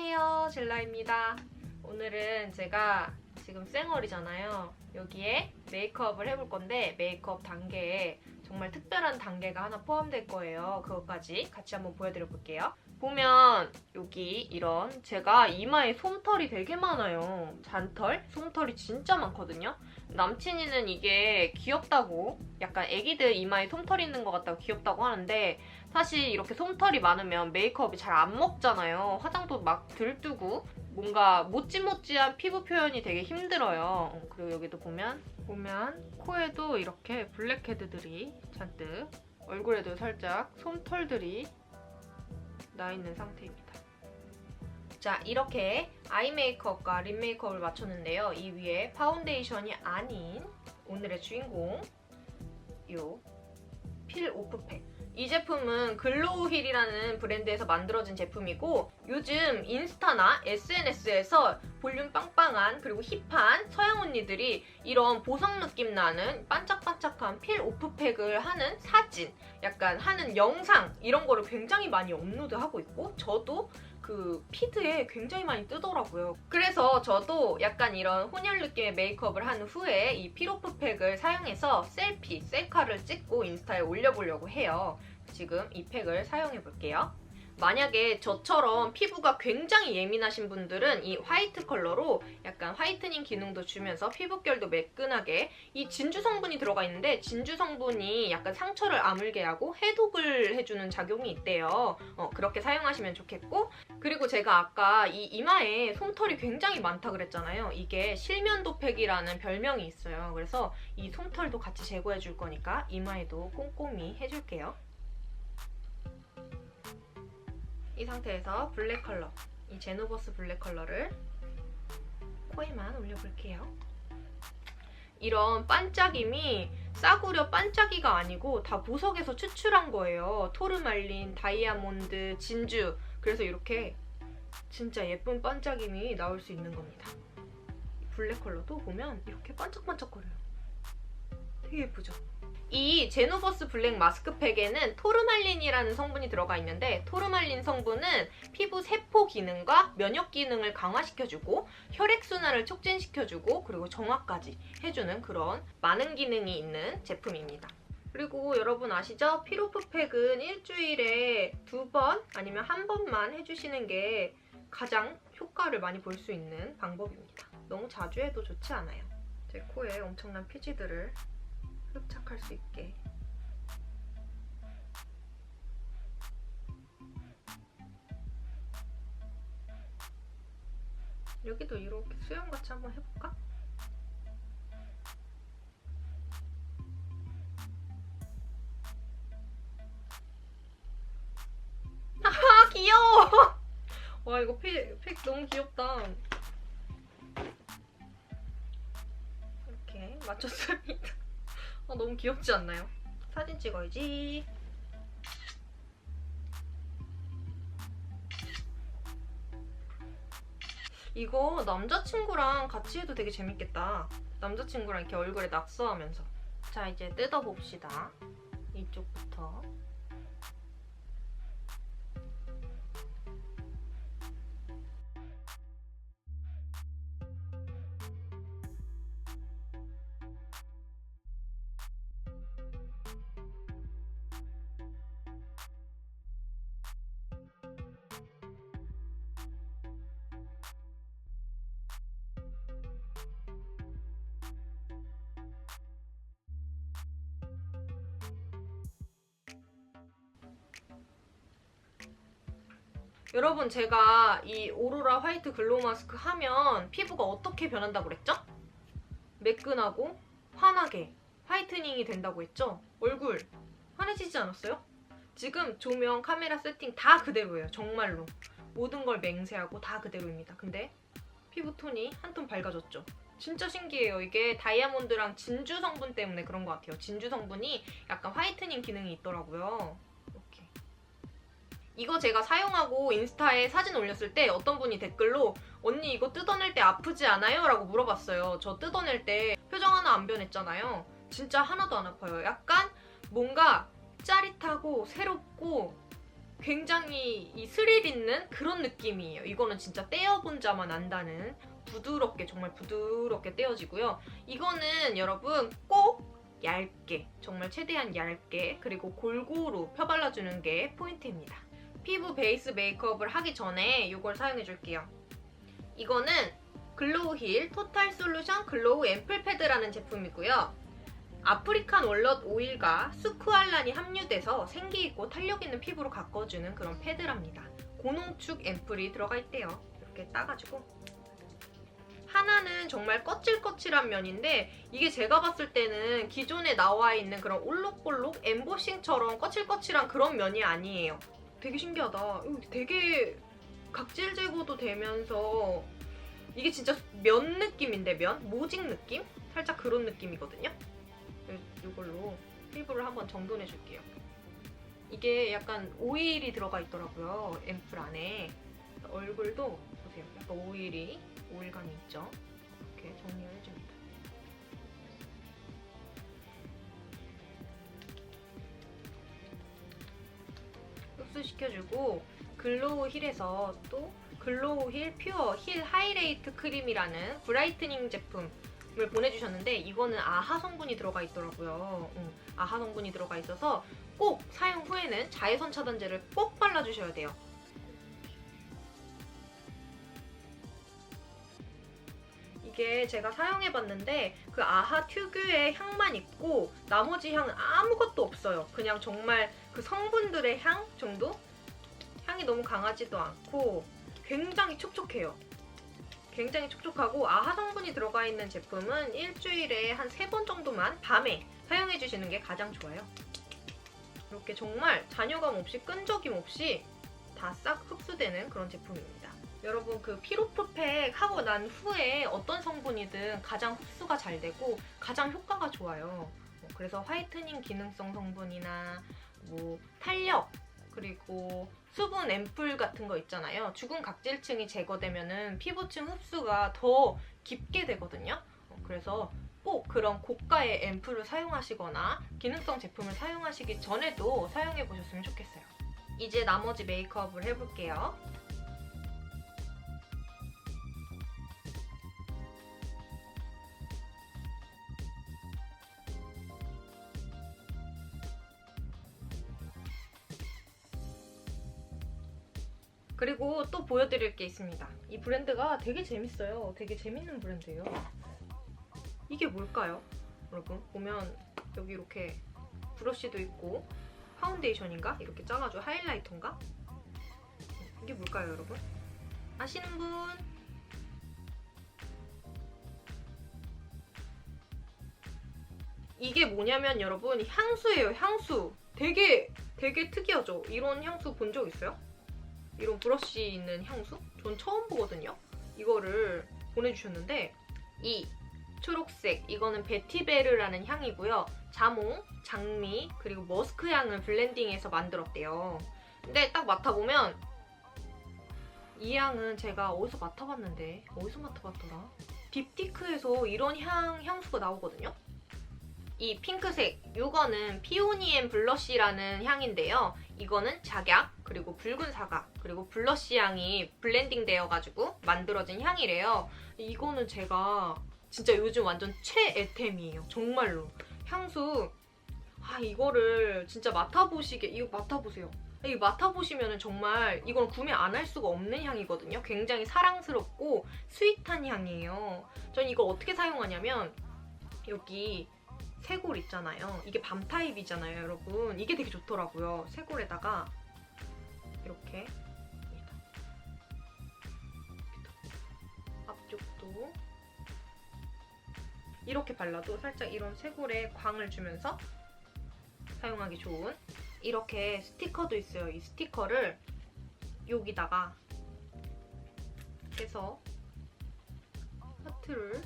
안녕하세요. 젤라입니다. 오늘은 제가 지금 쌩얼이잖아요. 여기에 메이크업을 해볼 건데 메이크업 단계에 정말 특별한 단계가 하나 포함될 거예요. 그것까지 같이 한번 보여드려 볼게요. 보면 여기 이런 제가 이마에 솜털이 되게 많아요. 잔털? 솜털이 진짜 많거든요. 남친이는 이게 귀엽다고 약간 애기들 이마에 솜털 있는 것 같다고 귀엽다고 하는데 사실 이렇게 솜털이 많으면 메이크업이 잘 안 먹잖아요. 화장도 막 들뜨고 뭔가 모찌모찌한 피부 표현이 되게 힘들어요. 어, 그리고 여기도 보면 보면 코에도 이렇게 블랙헤드들이 잔뜩 얼굴에도 살짝 솜털들이 나 있는 상태입니다. 자 이렇게 아이 메이크업과 립 메이크업을 맞췄는데요. 이 위에 파운데이션이 아닌 오늘의 주인공 요 필 오프팩 이 제품은 글로우힐이라는 브랜드에서 만들어진 제품이고 요즘 인스타나 SNS에서 볼륨 빵빵한 그리고 힙한 서양 언니들이 이런 보석 느낌 나는 반짝반짝한 필 오프팩을 하는 사진, 약간 하는 영상 이런 거를 굉장히 많이 업로드하고 있고 저도 그 피드에 굉장히 많이 뜨더라고요. 그래서 저도 약간 이런 혼혈 느낌의 메이크업을 한 후에 이 필오프팩을 사용해서 셀피, 셀카를 찍고 인스타에 올려보려고 해요. 지금 이 팩을 사용해 볼게요. 만약에 저처럼 피부가 굉장히 예민하신 분들은 이 화이트 컬러로 약간 화이트닝 기능도 주면서 피부결도 매끈하게 이 진주 성분이 들어가 있는데 진주 성분이 약간 상처를 아물게 하고 해독을 해주는 작용이 있대요. 어, 그렇게 사용하시면 좋겠고 그리고 제가 아까 이 이마에 솜털이 굉장히 많다 그랬잖아요. 이게 실면도팩이라는 별명이 있어요. 그래서 이 솜털도 같이 제거해 줄 거니까 이마에도 꼼꼼히 해줄게요. 이 상태에서 블랙 컬러, 이 제노버스 블랙 컬러를 코에만 올려볼게요. 이런 반짝임이 싸구려 반짝이가 아니고 다 보석에서 추출한 거예요. 토르말린, 다이아몬드, 진주. 그래서 이렇게 진짜 예쁜 반짝임이 나올 수 있는 겁니다. 블랙 컬러도 보면 이렇게 반짝반짝거려요. 되게 예쁘죠? 이 제노버스 블랙 마스크팩에는 토르말린이라는 성분이 들어가 있는데 토르말린 성분은 피부 세포 기능과 면역 기능을 강화시켜주고 혈액순환을 촉진시켜주고 그리고 정화까지 해주는 그런 많은 기능이 있는 제품입니다. 그리고 여러분 아시죠? 피로프팩은 일주일에 두 번 아니면 한 번만 해주시는 게 가장 효과를 많이 볼 수 있는 방법입니다. 너무 자주 해도 좋지 않아요. 제 코에 엄청난 피지들을 흡착할 수 있게 여기도 이렇게 수영같이 한번 해볼까? 아 귀여워! 와 이거 픽, 픽 너무 귀엽다 이렇게 맞췄습니다 아, 너무 귀엽지 않나요? 사진 찍어야지. 이거 남자친구랑 같이 해도 되게 재밌겠다. 남자친구랑 이렇게 얼굴에 낙서하면서. 자, 이제 뜯어봅시다. 이쪽부터. 여러분 제가 이 오로라 화이트 글로우 마스크 하면 피부가 어떻게 변한다고 그랬죠? 매끈하고 환하게 화이트닝이 된다고 했죠? 얼굴 환해지지 않았어요? 지금 조명, 카메라 세팅 다 그대로예요. 정말로. 모든 걸 맹세하고 다 그대로입니다. 근데 피부톤이 한 톤 밝아졌죠? 진짜 신기해요. 이게 다이아몬드랑 진주 성분 때문에 그런 것 같아요. 진주 성분이 약간 화이트닝 기능이 있더라고요. 이거 제가 사용하고 인스타에 사진 올렸을 때 어떤 분이 댓글로 언니 이거 뜯어낼 때 아프지 않아요? 라고 물어봤어요. 저 뜯어낼 때 표정 하나 안 변했잖아요. 진짜 하나도 안 아파요. 약간 뭔가 짜릿하고 새롭고 굉장히 이 스릴 있는 그런 느낌이에요. 이거는 진짜 떼어본 자만 안다는 부드럽게 정말 부드럽게 떼어지고요. 이거는 여러분 꼭 얇게 정말 최대한 얇게 그리고 골고루 펴발라주는 게 포인트입니다. 피부 베이스 메이크업을 하기 전에 이걸 사용해 줄게요. 이거는 글로우 힐 토탈 솔루션 글로우 앰플 패드라는 제품이고요. 아프리칸 월넛 오일과 수쿠알란이 함유돼서 생기 있고 탄력 있는 피부로 가꿔주는 그런 패드랍니다. 고농축 앰플이 들어가 있대요. 이렇게 따가지고 하나는 정말 거칠거칠한 면인데 이게 제가 봤을 때는 기존에 나와 있는 그런 올록볼록 엠보싱처럼 거칠거칠한 그런 면이 아니에요. 되게 신기하다. 되게 각질 제거도 되면서 이게 진짜 면 느낌인데 면? 모직 느낌? 살짝 그런 느낌이거든요. 이걸로 피부를 한번 정돈해 줄게요. 이게 약간 오일이 들어가 있더라고요. 앰플 안에. 얼굴도 보세요. 약간 오일이 오일감이 있죠. 흡수시켜주고 글로우 힐에서 또 글로우 힐 퓨어 힐 하이레이트 크림이라는 브라이트닝 제품 을 보내주셨는데 이거는 아하 성분이 들어가 있더라고요. 응, 아하 성분이 들어가 있어서 꼭 사용 후에는 자외선 차단제를 꼭 발라주셔야 돼요. 이게 제가 사용해봤는데 그 아하 특유의 향만 있고 나머지 향은 아무것도 없어요. 그냥 정말 그 성분들의 향 정도? 향이 너무 강하지도 않고 굉장히 촉촉해요. 굉장히 촉촉하고 아하 성분이 들어가 있는 제품은 일주일에 한 세 번 정도만 밤에 사용해 주시는 게 가장 좋아요. 이렇게 정말 잔여감 없이 끈적임 없이 다 싹 흡수되는 그런 제품입니다. 여러분 그 피로프팩 하고 난 후에 어떤 성분이든 가장 흡수가 잘 되고 가장 효과가 좋아요. 뭐 그래서 화이트닝 기능성 성분이나 뭐 탄력 그리고 수분 앰플 같은 거 있잖아요. 죽은 각질층이 제거되면은 피부층 흡수가 더 깊게 되거든요. 어, 그래서 꼭 그런 고가의 앰플을 사용하시거나 기능성 제품을 사용하시기 전에도 사용해 보셨으면 좋겠어요. 이제 나머지 메이크업을 해볼게요. 그리고 또 보여드릴 게 있습니다. 이 브랜드가 되게 재밌어요. 되게 재밌는 브랜드예요. 이게 뭘까요? 여러분 보면 여기 이렇게 브러쉬도 있고 파운데이션인가? 이렇게 짜가지고 하이라이터인가? 이게 뭘까요, 여러분? 아시는 분? 이게 뭐냐면 여러분 향수예요, 향수. 되게 되게 특이하죠? 이런 향수 본 적 있어요? 이런 브러쉬 있는 향수? 전 처음 보거든요. 이거를 보내주셨는데 이 초록색 이거는 베티베르라는 향이고요. 자몽, 장미 그리고 머스크 향을 블렌딩해서 만들었대요. 근데 딱 맡아보면 이 향은 제가 어디서 맡아봤는데 어디서 맡아봤더라? 딥티크에서 이런 향 향수가 나오거든요. 이 핑크색 이거는 피오니엠 블러쉬라는 향인데요. 이거는 작약 그리고 붉은 사과 그리고 블러쉬 향이 블렌딩 되어가지고 만들어진 향이래요. 이거는 제가 진짜 요즘 완전 최애템이에요. 정말로 향수 아 이거를 진짜 맡아보시게 이거 맡아보세요. 이 맡아보시면 정말 이건 구매 안 할 수가 없는 향이거든요. 굉장히 사랑스럽고 스윗한 향이에요. 전 이거 어떻게 사용하냐면 여기 쇄골 있잖아요. 이게 밤 타입이잖아요, 여러분. 이게 되게 좋더라고요. 쇄골에다가 이렇게 앞쪽도 이렇게 발라도 살짝 이런 쇄골에 광을 주면서 사용하기 좋은 이렇게 스티커도 있어요. 이 스티커를 여기다가 해서 하트를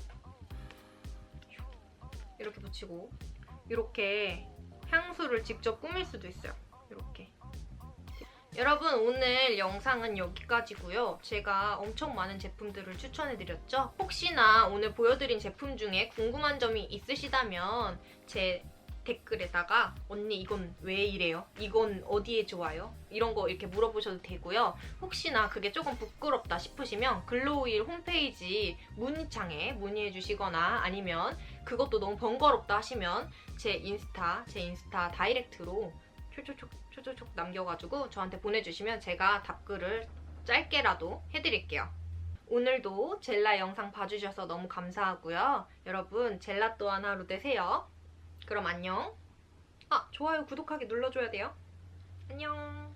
이렇게 붙이고 이렇게 향수를 직접 꾸밀 수도 있어요. 이렇게. 여러분 오늘 영상은 여기까지고요. 제가 엄청 많은 제품들을 추천해드렸죠. 혹시나 오늘 보여드린 제품 중에 궁금한 점이 있으시다면 제 댓글에다가 언니 이건 왜 이래요? 이건 어디에 좋아요? 이런 거 이렇게 물어보셔도 되고요. 혹시나 그게 조금 부끄럽다 싶으시면 글로우일 홈페이지 문의창에 문의해 주시거나 아니면 그것도 너무 번거롭다 하시면 제 인스타, 제 인스타 다이렉트로 초초촉 초초촉 남겨가지고 저한테 보내주시면 제가 답글을 짧게라도 해드릴게요. 오늘도 젤라 영상 봐주셔서 너무 감사하고요. 여러분 젤라 또한 하루 되세요. 그럼 안녕. 아 좋아요 구독하기 눌러줘야 돼요. 안녕.